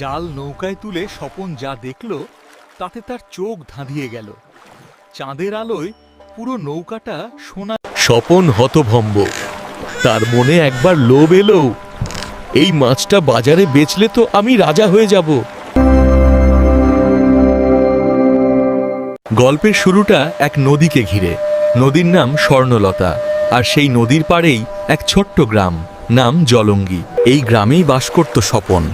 জাল নৌকায় তুলে স্বপন যা দেখল, তাতে তার চোখ ধাঁধিয়ে গেল। চাঁদের আলোয় পুরো নৌকাটা সোনা স্বপন হতভম্ব। তার মনে একবার লোভ এলো, এই মাছটা বাজারে বেচলে তো আমি রাজা হয়ে যাব। গল্পের শুরুটা এক নদীকে ঘিরে। নদীর নাম স্বর্ণলতা, আর সেই নদীর পাড়েই এক ছোট্ট গ্রাম, নাম জলঙ্গি। এই গ্রামেই বাস করত স্বপন।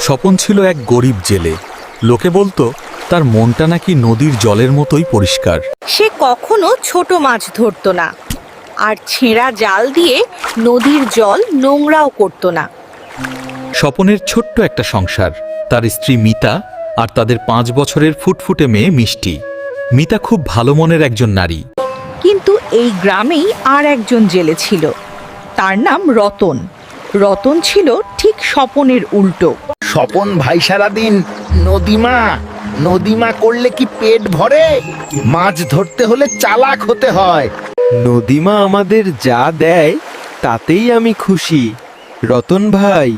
স্বপন ছিল এক গরিব জেলে। লোকে বলতো তার মনটা নাকি নদীর জলের মতোই পরিষ্কার। সে কখনো ছোট মাছ ধরতো না আর ছেঁড়া জাল দিয়ে নদীর জল নোংরাও করতো না। স্বপনের ছোট্ট একটা সংসার তার স্ত্রী মিতা আর তাদের পাঁচ বছরের ফুটফুটে মেয়ে মিষ্টি। মিতা খুব ভালো মনের একজন নারী। কিন্তু এই গ্রামেই আর একজন জেলে ছিল তার নাম রতন। রতন ছিল ঠিক স্বপনের উল্টো। স্বপন ভাই সারাদিন নদীমা নদীমা করলে কি পেট ভরে? মাছ ধরতে হলে চালাক হতে হয়। নদীমা আমাদের যা দেয় তাতেই আমি খুশি। রতন ভাই।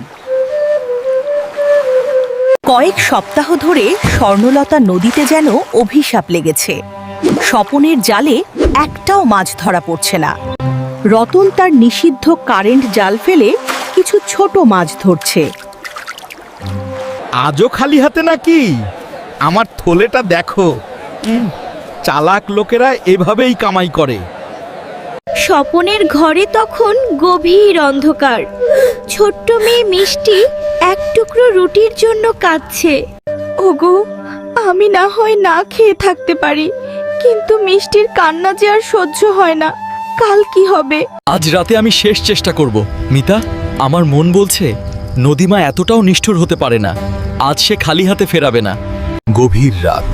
কয়েক সপ্তাহ ধরে স্বর্ণলতা নদীতে যেন অভিশাপ লেগেছে। স্বপনের জালে একটাও মাছ ধরা পড়ছে না। রতন তার নিষিদ্ধ কারেন্ট জাল ফেলে কিছু ছোট মাছ ধরছে। আজও খালি হাতে নাকি? আমার থলেটা দেখো। উম, চালাক লোকেরা এভাবেই কামাই করে। স্বপনের ঘরে তখন গভীর অন্ধকার। ছোট্ট মেয়ে মিষ্টি এক টুকরো রুটির জন্য কাঁদছে। ওগো আমি না হয় না খেয়ে থাকতে পারি কিন্তু মিষ্টির কান্না যে আর সহ্য হয় না। কাল কি হবে? আজ রাতে আমি শেষ চেষ্টা করব মিতা। আমার মন বলছে নদীমা এতটাও নিষ্ঠুর হতে পারে না। আজ সে খালি হাতে ফেরাবে না। গভীর রাত।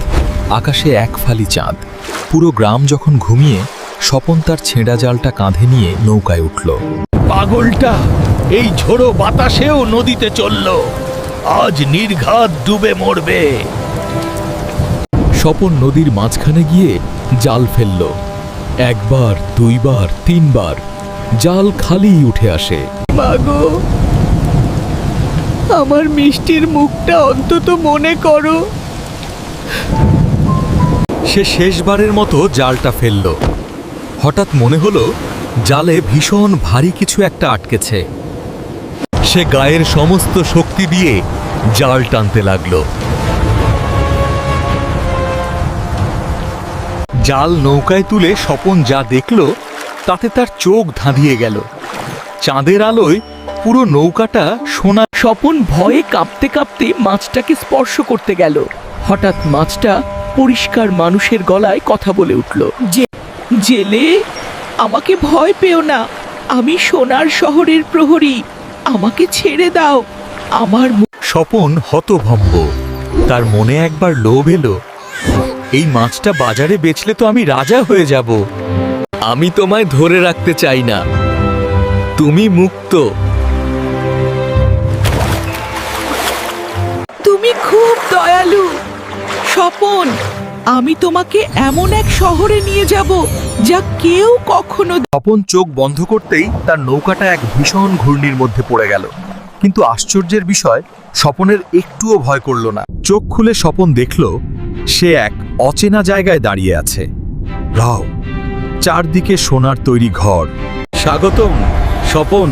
আকাশে এক ফালি চাঁদ। পুরো গ্রাম যখন ঘুমিয়ে স্বপন তার ছেঁড়া জালটা কাঁধে নিয়ে নৌকায় উঠল। পাগলটা এই ঝোড়ো বাতাসেও নদীতে চলল। আজ নির্ঘাত ডুবে মরবে। স্বপন নদীর মাঝখানে গিয়ে জাল ফেলল। একবার দুইবার তিনবার। জাল খালি উঠে আসে। মাগো আমার মিষ্টির মুখটা অন্তত মনে করো। সে শেষবারের মতো জালটা ফেলল। হঠাৎ মনে হলো, জালে ভীষণ ভারী কিছু একটা আটকেছে। সে গায়ের সমস্ত শক্তি দিয়ে জাল টানতে লাগল। জাল নৌকায় তুলে স্বপন যা দেখল, তাতে তার চোখ ধাঁধিয়ে গেল। চাঁদের আলোয় পুরো নৌকাটা সোনা স্বপন ভয়ে কাঁপতে কাঁপতে মাছটাকে স্পর্শ করতে গেল। হঠাৎ মাছটা পরিষ্কার মানুষের গলায় কথা বলে উঠল যে জেলে? আমাকে ভয় পেও না। আমি সোনার শহরের প্রহরী। আমাকে ছেড়ে দাও। আমার স্বপন হতভম্ব। তার মনে একবার লোভ এলো। এই মাছটা বাজারে বেচলে তো আমি রাজা হয়ে যাব। আমি তোমায় ধরে রাখতে চাই না। তুমি মুক্ত। তুমি খুব দয়ালু। স্বপন, আমি তোমাকে এমন এক শহরে নিয়ে যাব যা কেউ কখনো স্বপন চোখ বন্ধ করতেই তার নৌকাটা এক ভীষণ ঘূর্ণির মধ্যে পড়ে গেল। কিন্তু আশ্চর্যের বিষয়, স্বপনের একটুও ভয় করল না। চোখ খুলে স্বপন দেখল, সে এক অচেনা জায়গায় দাঁড়িয়ে আছে। রাও, চারদিকে সোনার তৈরি ঘর। স্বাগতম, স্বপন,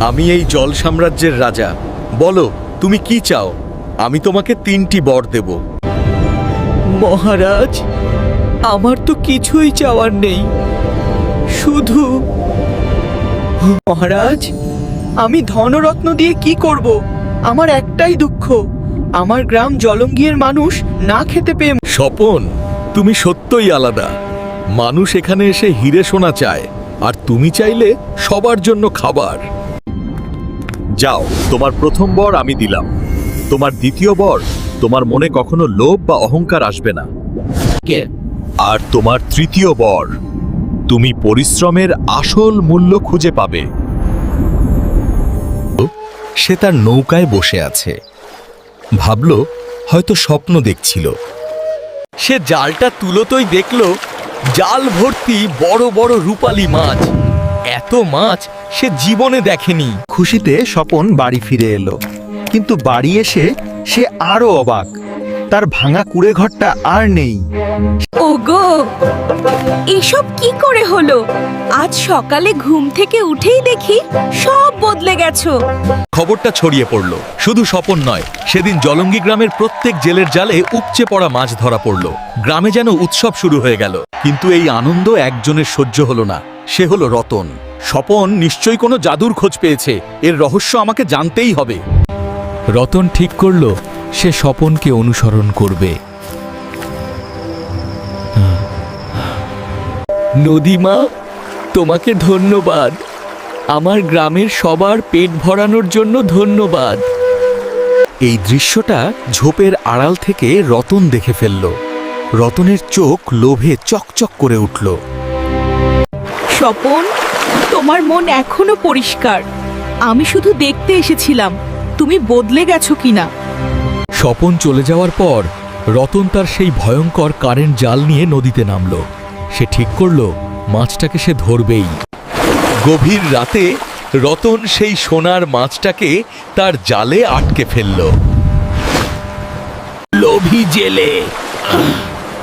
আমি এই জল সাম্রাজ্যের রাজা। বলো, তুমি কি চাও? আমি তোমাকে তিনটি বর দেব। মহারাজ আমার তো কিছুই চাওয়ার নেই। শুধু মহারাজ আমি ধনরত্ন দিয়ে কি করব? আমার একটাই দুঃখ আমার গ্রাম জলঙ্গিয়ের মানুষ না খেতে পেয়ে স্বপন তুমি সত্যই আলাদা। মানুষ এখানে এসে হিরে সোনা চায় আর তুমি চাইলে সবার জন্য খাবার। যাও তোমার প্রথম বর আমি দিলাম। তোমার দ্বিতীয় বর তোমার মনে কখনো লোভ বা অহংকার আসবে না। আর তোমার তৃতীয় বর তুমি পরিশ্রমের আসল মূল্য খুঁজে পাবে। সে তার নৌকায় বসে আছে। ভাবল হয়তো স্বপ্ন দেখছিল। সে জালটা তুলোতই দেখল জাল ভর্তি বড় বড় রূপালী মাছ। এত মাছ সে জীবনে দেখেনি। খুশিতে স্বপন বাড়ি ফিরে এলো। কিন্তু বাড়ি এসে সে আরও অবাক। তার ভাঙা কুড়ে ঘরটা আর নেই। ওগো এসব কি করে হলো? আজ সকালে ঘুম থেকে উঠেই দেখি সব বদলে গেছো। খবরটা ছড়িয়ে পড়ল। শুধু স্বপন নয় সেদিন জলঙ্গি গ্রামের প্রত্যেক জেলের জালে উপচে পড়া মাছ ধরা পড়ল। গ্রামে যেন উৎসব শুরু হয়ে গেল। কিন্তু এই আনন্দ একজনের সহ্য হলো না। সে হলো রতন। স্বপন নিশ্চয়ই কোনো জাদুর খোঁজ পেয়েছে। এর রহস্য আমাকে জানতেই হবে। রতন ঠিক করল সে স্বপনকে অনুসরণ করবে। নদীমা তোমাকে ধন্যবাদ। আমার গ্রামের সবার পেট ভরানোর জন্য ধন্যবাদ। এই দৃশ্যটা ঝোপের আড়াল থেকে রতন দেখে ফেলল। রতনের চোখ লোভে চকচক করে উঠল। স্বপন তোমার মন এখনও পরিষ্কার। আমি শুধু দেখতে এসেছিলাম। তুমি বদলে গেছো কিনা? স্বপন চলে যাওয়ার পর রতন তার সেই ভয়ঙ্কর কারেন্ট জাল নিয়ে নদীতে নামল। সে ঠিক করল মাছটাকে সে ধরবেই। গভীর রাতে রতন সেই সোনার মাছটাকে তার জালে আটকে ফেলল। লোভী জেলে।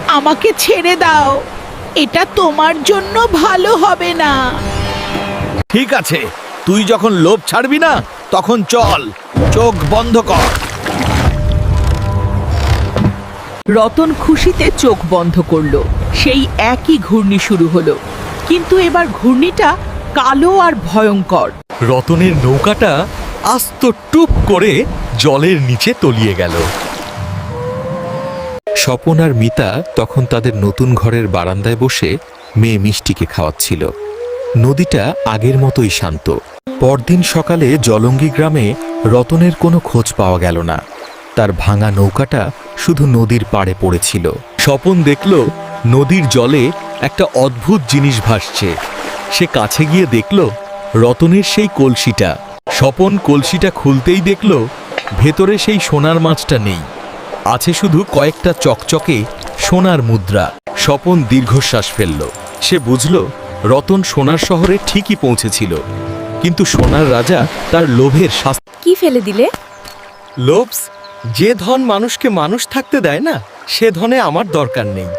আমাকে ছেড়ে দাও। এটা তোমার জন্য ভালো হবে না। ঠিক আছে তুই যখন লোভ ছাড়বি না তখন চল। চোখ বন্ধ কর। রতন খুশিতে চোখ বন্ধ করল। সেই একই ঘূর্ণি শুরু হলো। কিন্তু এবার ঘূর্ণিটা কালো আর ভয়ঙ্কর। রতনের নৌকাটা আস্ত টুপ করে জলের নিচে তলিয়ে গেল। স্বপন আর মিতা তখন তাদের নতুন ঘরের বারান্দায় বসে মেয়ে মিষ্টিকে খাওয়াচ্ছিল। নদীটা আগের মতোই শান্ত। পরদিন সকালে জলঙ্গি গ্রামে রতনের কোনো খোঁজ পাওয়া গেল না। তার ভাঙা নৌকাটা শুধু নদীর পাড়ে পড়েছিল। স্বপন দেখল, নদীর জলে একটা অদ্ভুত জিনিস ভাসছে। সে কাছে গিয়ে দেখল, রতনের সেই কলসিটা। স্বপন কলসিটা খুলতেই দেখল, ভেতরে সেই সোনার মাছটা নেই। আছে শুধু কয়েকটা চকচকে সোনার মুদ্রা। স্বপন দীর্ঘশ্বাস ফেলল। সে বুঝল, রতন সোনার শহরে ঠিকই পৌঁছেছিল। কিন্তু সোনার রাজা তার লোভের শাস্তি কি ফেলে দিলে? লোভস? যে ধন মানুষকে মানুষ থাকতে দেয় না সে ধনে আমার দরকার নেই।